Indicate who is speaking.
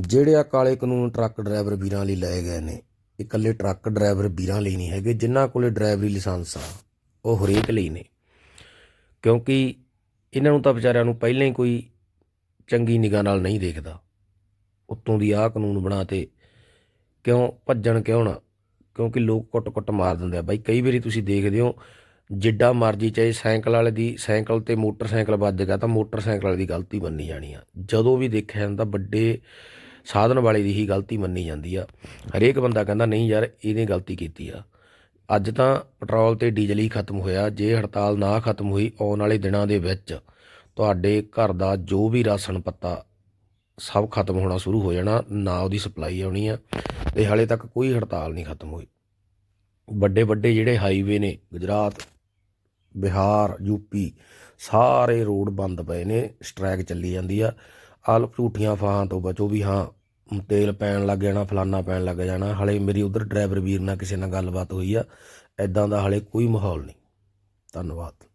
Speaker 1: ਜਿਹੜੇ ਆ ਕਾਲੇ ਕਾਨੂੰਨ ਟਰੱਕ ਡਰਾਈਵਰ ਵੀਰਾਂ ਲਈ ਲਏ ਗਏ ਨੇ, ਇਕੱਲੇ ਟਰੱਕ ਡਰਾਈਵਰ ਵੀਰਾਂ ਲਈ ਨਹੀਂ ਹੈਗੇ, ਜਿਨ੍ਹਾਂ ਕੋਲੇ ਡਰਾਈਵਰੀ ਲਾਇਸੈਂਸ ਆ, ਉਹ ਹਰੇਕ ਲਈ ਨੇ। ਕਿਉਂਕਿ ਇਹਨਾਂ ਨੂੰ ਤਾਂ ਵਿਚਾਰਿਆਂ ਨੂੰ ਪਹਿਲਾਂ ਹੀ ਕੋਈ ਚੰਗੀ ਨਿਗਾਹ ਨਾਲ ਨਹੀਂ ਦੇਖਦਾ। ਉੱਤੋਂ ਦੀ ਆਹ ਕਾਨੂੰਨ ਬਣਾ ਤੇ ਕਿਉਂ ਭੱਜਣ ਕਿਉਂ ਨਾ? ਕਿਉਂਕਿ ਲੋਕ ਕੁੱਟ-ਕੁੱਟ ਮਾਰ ਦਿੰਦੇ ਆ। ਬਾਈ, ਕਈ ਵਾਰੀ ਤੁਸੀਂ ਦੇਖਦੇ ਹੋ, ਜਿੱਡਾ ਮਰਜ਼ੀ ਚਾਹੇ ਸਾਈਕਲ ਵਾਲੇ ਦੀ, ਸਾਈਕਲ ਤੇ ਮੋਟਰਸਾਈਕਲ ਵੱਜ ਗਿਆ ਤਾਂ ਮੋਟਰਸਾਈਕਲ ਵਾਲੇ ਦੀ ਗਲਤੀ ਮੰਨੀ ਜਾਣੀ ਆ। ਜਦੋਂ ਵੀ ਦੇਖਿਆ ਜਾਂਦਾ, ਵੱਡੇ ਸਾਧਨ ਵਾਲੇ ਦੀ ਹੀ ਗਲਤੀ ਮੰਨੀ ਜਾਂਦੀ ਆ। ਹਰੇਕ ਬੰਦਾ ਕਹਿੰਦਾ, ਨਹੀਂ ਯਾਰ, ਇਹਨੇ ਗਲਤੀ ਕੀਤੀ ਆ। ਅੱਜ ਤਾਂ ਪੈਟਰੋਲ ਤੇ ਡੀਜ਼ਲ ਹੀ ਖਤਮ ਹੋਇਆ। ਜੇ ਹੜਤਾਲ ਨਾ ਖਤਮ ਹੋਈ, ਆਉਣ ਵਾਲੇ ਦਿਨਾਂ ਦੇ ਵਿੱਚ ਤੁਹਾਡੇ ਘਰ ਦਾ ਜੋ ਵੀ ਰਾਸ਼ਨ ਪੱਤਾ, ਸਭ ਖਤਮ ਹੋਣਾ ਸ਼ੁਰੂ ਹੋ ਜਾਣਾ। ਨਾ ਉਹਦੀ ਸਪਲਾਈ ਆਉਣੀ ਆ ਤੇ ਹਾਲੇ ਤੱਕ ਕੋਈ ਹੜਤਾਲ ਨਹੀਂ ਖਤਮ ਹੋਈ। ਵੱਡੇ ਵੱਡੇ ਜਿਹੜੇ ਹਾਈਵੇ ਨੇ, ਗੁਜਰਾਤ, ਬਿਹਾਰ ਯੂਪੀ ਸਾਰੇ ਰੋਡ ਬੰਦ ਪਏ ਨੇ। ਸਟ੍ਰੈਕ ਚੱਲੀ ਜਾਂਦੀ ਆ। ਆਲ ਝੂਠੀਆਂ ਫਾਹਾਂ ਤੋਂ ਬਚੋ ਵੀ ਹਾਂ ਤੇਲ ਪੈਣ ਲੱਗ ਜਾਣਾ, ਫਲਾਨਾ ਪੈਣ ਲੱਗ ਜਾਣਾ। ਹਲੇ ਮੇਰੀ ਉਧਰ ਡਰਾਈਵਰ ਵੀਰ ਨਾਲ ਕਿਸੇ ਨਾਲ ਗੱਲਬਾਤ ਹੋਈ ਆ। ਐਦਾਂ ਦਾ ਹਲੇ ਕੋਈ ਮਾਹੌਲ ਨਹੀਂ। ਧੰਨਵਾਦ।